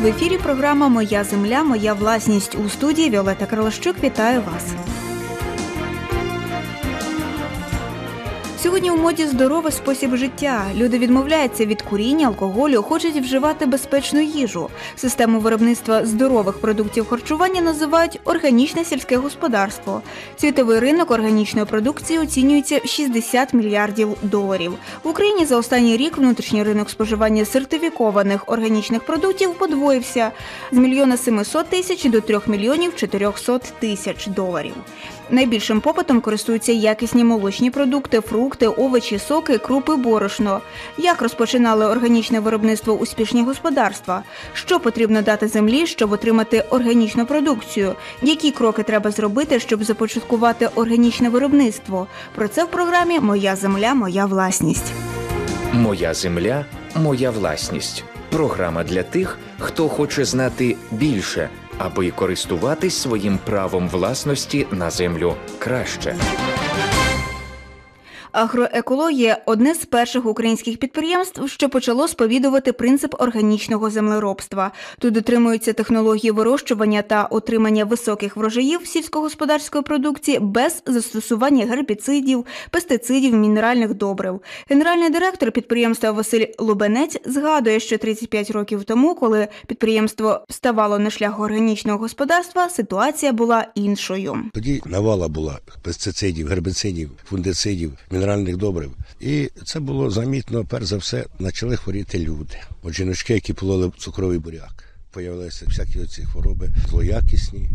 В ефірі програма Моя земля, моя власність у студії Віолета Крилощук. Вітаю вас. Сьогодні у моді здоровий спосіб життя. Люди відмовляються від куріння, алкоголю, хочуть вживати безпечну їжу. Систему виробництва здорових продуктів харчування називають органічне сільське господарство. Світовий ринок органічної продукції оцінюється в 60 мільярдів доларів. В Україні за останній рік внутрішній ринок споживання сертифікованих органічних продуктів подвоївся з мільйона 700 тисяч до 3 мільйонів 400 тисяч доларів. Найбільшим попитом користуються якісні молочні продукти, фрукти, овочі, соки, крупи, борошно. Як розпочинали органічне виробництво успішні господарства? Що потрібно дати землі, щоб отримати органічну продукцію? Які кроки треба зробити, щоб започаткувати органічне виробництво? Про це в програмі Моя земля, моя власність. Моя земля, моя власність. Програма для тих, хто хоче знати більше, аби користуватись своїм правом власності на землю краще. Агроекологія одне з перших українських підприємств, що почало сповідувати принцип органічного землеробства. Тут дотримуються технології вирощування та отримання високих врожаїв сільськогосподарської продукції без застосування гербіцидів, пестицидів, мінеральних добрив. Генеральний директор підприємства Василь Лубенець згадує, що 35 років тому, коли підприємство ставало на шлях органічного господарства, ситуація була іншою. Тоді навала була пестицидів, гербіцидів, фундицидів, мінеральних добрив. І це було замітно, перш за все, почали хворіти люди. От жіночки, які пололи цукровий буряк. Появилися всякі оці хвороби злоякісні.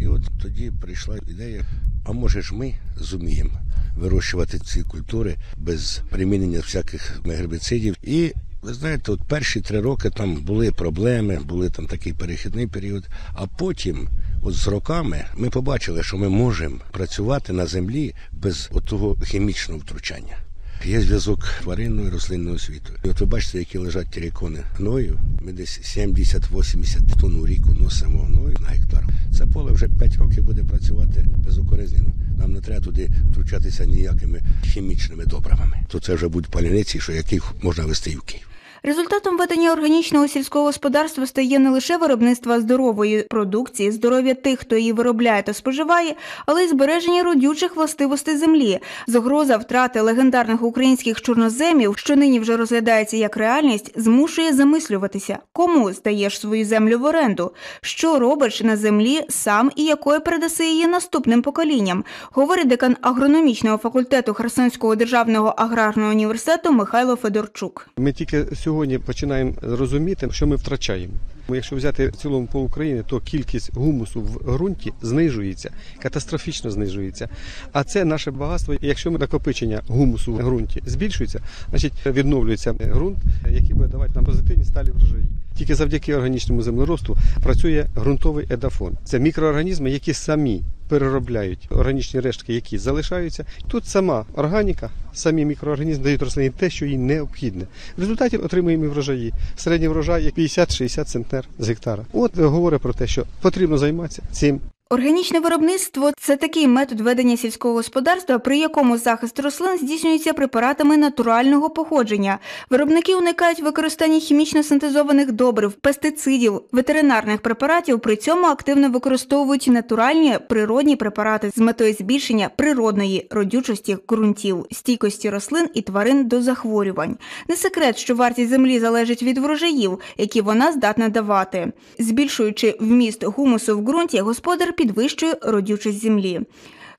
І от тоді прийшла ідея: а може ж ми зуміємо вирощувати ці культури без примінення всяких гербіцидів. І ви знаєте, от перші три роки там були проблеми, були там такий перехідний період. А потім, от з роками, ми побачили, що ми можемо працювати на землі без отого хімічного втручання. Є зв'язок тваринного і рослинного світу. І от ви бачите, які лежать тірікони гною. Ми десь 70-80 тонн у рік носимо гною на гектар. Це поле вже 5 років буде працювати безукоризнено. Нам не треба туди втручатися ніякими хімічними добривами. То це вже будуть паляниці, що яких можна вести в Київ. Результатом ведення органічного сільського господарства стає не лише виробництво здорової продукції, здоров'я тих, хто її виробляє та споживає, але й збереження родючих властивостей землі. Загроза втрати легендарних українських чорноземів, що нині вже розглядається як реальність, змушує замислюватися, кому здаєш свою землю в оренду, що робиш на землі сам і якою передаси її наступним поколінням, говорить декан агрономічного факультету Херсонського державного аграрного університету Михайло Федорчук. Ми тільки сьогодні починаємо розуміти, що ми втрачаємо. Якщо взяти в цілому по Україні, то кількість гумусу в ґрунті знижується, катастрофічно знижується. А це наше багатство. Якщо ми накопичення гумусу в ґрунті збільшується, значить відновлюється ґрунт, який буде давати нам позитивні сталі врожаї. Тільки завдяки органічному землеробству працює ґрунтовий едафон. Це мікроорганізми, які самі переробляють органічні рештки, які залишаються. Тут сама органіка, самі мікроорганізми дають рослині те, що їй необхідне. В результаті отримуємо врожаї. Середній врожай 50-60 центнер з гектара. От говорить про те, що потрібно займатися цим. Органічне виробництво це такий метод ведення сільського господарства, при якому захист рослин здійснюється препаратами натурального походження. Виробники уникають використання хімічно синтезованих добрив, пестицидів, ветеринарних препаратів. При цьому активно використовують натуральні природні препарати з метою збільшення природної родючості ґрунтів, стійкості рослин і тварин до захворювань. Не секрет, що вартість землі залежить від врожаїв, які вона здатна давати. Збільшуючи вміст гумусу в ґрунті, господар підвищує родючість землі.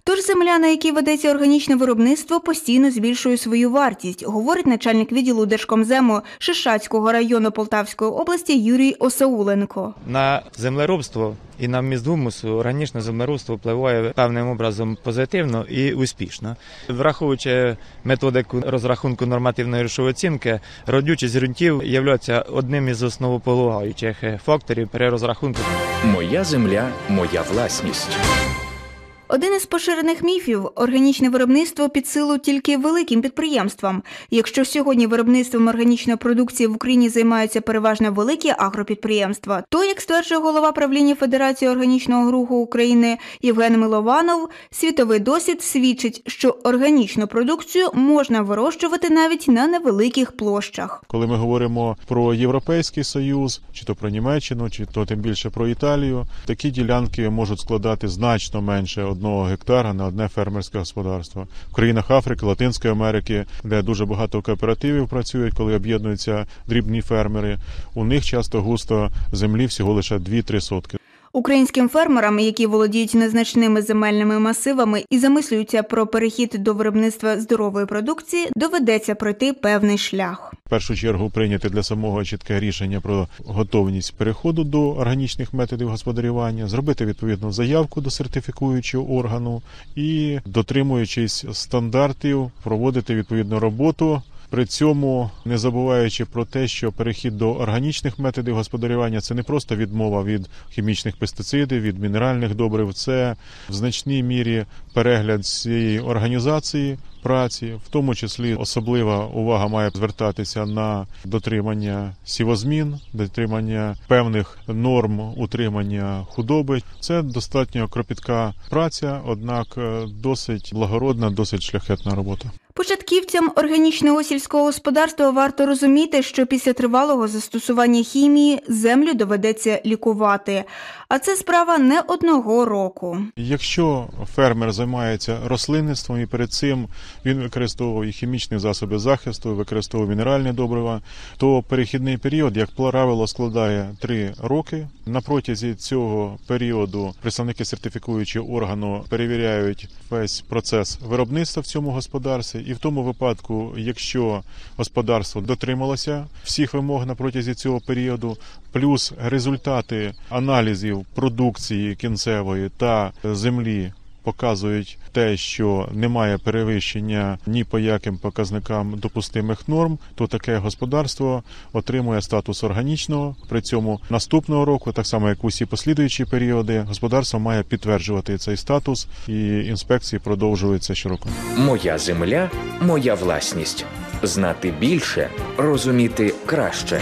Тож земля, на якій ведеться органічне виробництво, постійно збільшує свою вартість, говорить начальник відділу Держкомзему Шишацького району Полтавської області Юрій Осауленко. На землеробство і на вміст гумусу органічне землеробство впливає певним образом позитивно і успішно. Враховуючи методику розрахунку нормативної грошової оцінки, родючість ґрунтів є одним із основополагаючих факторів при розрахунку. Моя земля, моя власність. Один із поширених міфів органічне виробництво під силу тільки великим підприємствам. Якщо сьогодні виробництвом органічної продукції в Україні займаються переважно великі агропідприємства, то, як стверджує голова правління Федерації органічного руху України Євген Милованов, світовий досвід свідчить, що органічну продукцію можна вирощувати навіть на невеликих площах. Коли ми говоримо про Європейський Союз, чи то про Німеччину, чи то тим більше про Італію, такі ділянки можуть складати значно менше одного гектара на одне фермерське господарство. В країнах Африки, Латинської Америки, де дуже багато кооперативів працюють, коли об'єднуються дрібні фермери, у них часто густо землі всього лише 2-3 сотки. Українським фермерам, які володіють незначними земельними масивами і замислюються про перехід до виробництва здорової продукції, доведеться пройти певний шлях. В першу чергу прийняти для самого чітке рішення про готовність переходу до органічних методів господарювання, зробити відповідну заявку до сертифікуючого органу і, дотримуючись стандартів, проводити відповідну роботу. При цьому не забуваючи про те, що перехід до органічних методів господарювання це не просто відмова від хімічних пестицидів, від мінеральних добрив, це в значній мірі перегляд цієї організації праці, в тому числі особлива увага має звертатися на дотримання сівозмін, дотримання певних норм утримання худоби. Це достатньо кропітка праця, однак е, досить благородна, досить шляхетна робота. Початківцям органічного сільського господарства варто розуміти, що після тривалого застосування хімії землю доведеться лікувати. А це справа не одного року. Якщо фермер займається рослинництвом і перед цим він використовує хімічні засоби захисту, використовує мінеральні добрива, то перехідний період, як правило, складає 3 роки. На протязі цього періоду представники сертифікуючого органу перевіряють весь процес виробництва в цьому господарстві, і в тому випадку, якщо господарство дотрималося всіх вимог на протязі цього періоду, плюс результати аналізів продукції кінцевої та землі показують те, що немає перевищення ні по яким показникам допустимих норм, то таке господарство отримує статус органічного. При цьому наступного року, так само як усі послідуючі періоди, господарство має підтверджувати цей статус, і інспекції продовжуються щороку. Моя земля, моя власність. Знати більше, розуміти краще.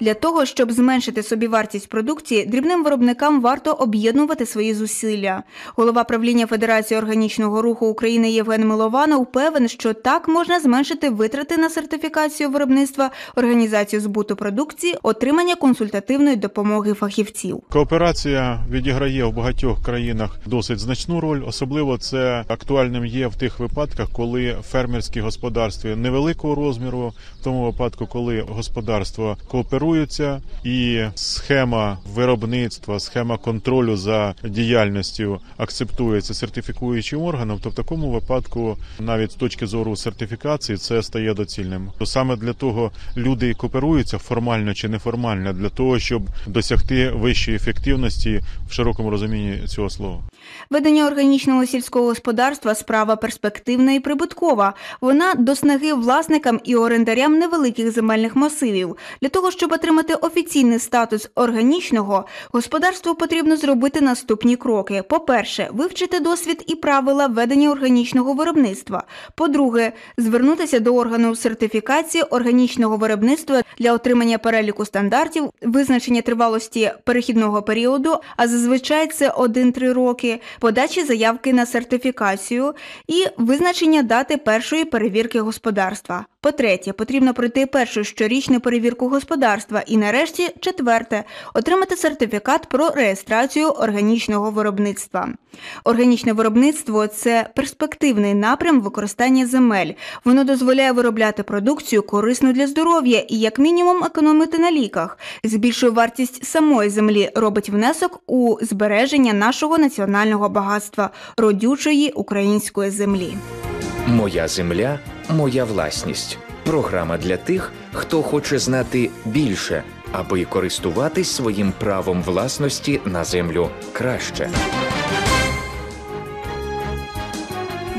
Для того, щоб зменшити собівартість продукції, дрібним виробникам варто об'єднувати свої зусилля. Голова правління Федерації органічного руху України Євген Милованов певен, що так можна зменшити витрати на сертифікацію виробництва, організацію збуту продукції, отримання консультативної допомоги фахівців. Кооперація відіграє в багатьох країнах досить значну роль. Особливо це актуальним є в тих випадках, коли фермерські господарства невеликого розміру, в тому випадку, коли господарство кооперується, і схема виробництва, схема контролю за діяльністю акцептується сертифікуючим органом, то в такому випадку, навіть з точки зору сертифікації, це стає доцільним. То саме для того люди і кооперуються формально чи неформально, для того, щоб досягти вищої ефективності в широкому розумінні цього слова. Ведення органічного сільського господарства справа перспективна і прибуткова. Вона до снаги власникам і орендарям невеликих земельних масивів. Для того, щоб отримати офіційний статус органічного, господарству потрібно зробити наступні кроки: по-перше, вивчити досвід і правила ведення органічного виробництва. По-друге, звернутися до органу сертифікації органічного виробництва для отримання переліку стандартів, визначення тривалості перехідного періоду, а зазвичай це 1-3 роки, подачі заявки на сертифікацію і визначення дати першої перевірки господарства. По-третє, потрібно пройти першу щорічну перевірку господарства і, нарешті, четверте, отримати сертифікат про реєстрацію органічного виробництва. Органічне виробництво це перспективний напрям використання земель. Воно дозволяє виробляти продукцію корисну для здоров'я і, як мінімум, економити на ліках. Збільшує вартість самої землі, робить внесок у збереження нашого національного багатства родючої української землі. Моя земля, моя власність. Програма для тих, хто хоче знати більше, аби користуватись своїм правом власності на землю краще.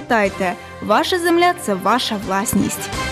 пам'ятайте, ваша земля це ваша власність.